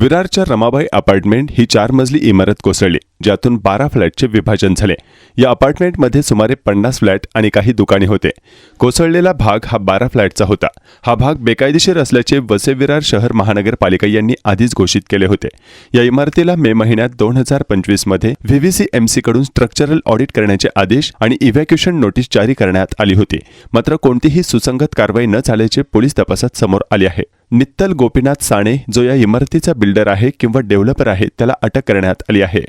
विरारच्या Ramabai apartment ही चार मजली इमारत कोसळली ज्यातून बारा फ्लॅटचे विभाजन झाले. या अपार्टमेंटमध्ये सुमारे पन्नास फ्लॅट आणि काही दुकाने होते. कोसळलेला भाग हा बारा फ्लॅटचा होता. हा भाग बेकायदेशीर असल्याचे वसे विरार शहर महानगरपालिका यांनी आधीच घोषित केले होते. या इमारतीला मे महिन्यात दोन हजार पंचवीसमध्ये व्हीव्हीसी कडून स्ट्रक्चरल ऑडिट करण्याचे आदेश आणि इव्हॅक्युएशन नोटीस जारी करण्यात आली होती. मात्र कोणतीही सुसंगत कारवाई न झाल्याचे पोलीस तपासात समोर आले आहे. नित्तल गोपीनाथ साणे जो या इमारतीचा बिल्डर आहे किंवा डेव्हलपर आहे त्याला अटक करण्यात आली आहे.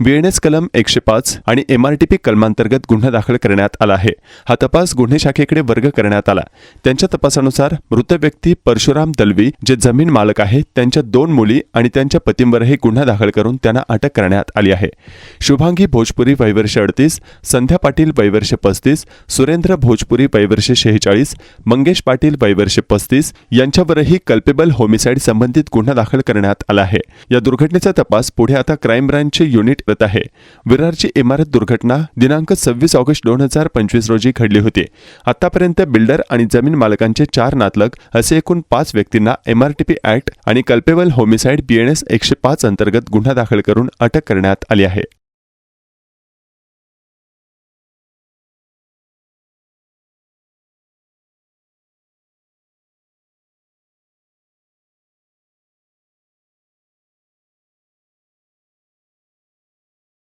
बीएनएस कलम एकशे पाच आणि एमआरटीपी कलमांतर्गत गुन्हा दाखल करण्यात आला आहे. हा तपास गुन्हे शाखेकडे वर्ग करण्यात आला. त्यांच्या तपासानुसार मृत व्यक्ती परशुराम दलवी जे जमीन मालक आहेत त्यांच्या दोन मुली आणि त्यांच्या पतींवरही गुन्हा दाखल करून त्यांना अटक करण्यात आली आहे. शुभांगी भोजपुरी वैवर्ष अडतीस संध्या पाटील वैवर्ष पस्तीस सुरेंद्र भोजपुरी वैवर्ष शेहेचाळीस मंगेश पाटील वैवर्ष पस्तीस यांच्यावरही कल्पेबल होमिसाईड संबंधित गुन्हा दाखल करण्यात आला आहे. या दुर्घटनेचा तपास पुढे आता क्राईम ब्रांचचे युनिट करत आहे. विरारची इमारत दुर्घटना दिनांक सव्वीस ऑगस्ट दोन हजार पंचवीस रोजी घडली होती. आतापर्यंत बिल्डर आणि जमीन मालकांचे चार नातलग असे एकूण पाच व्यक्तींना एमआरटीपी ऍक्ट आणि कल्पेबल होमिसाईड बीएनएस एकशे पाच अंतर्गत गुन्हा दाखल करून अटक करण्यात आली आहे.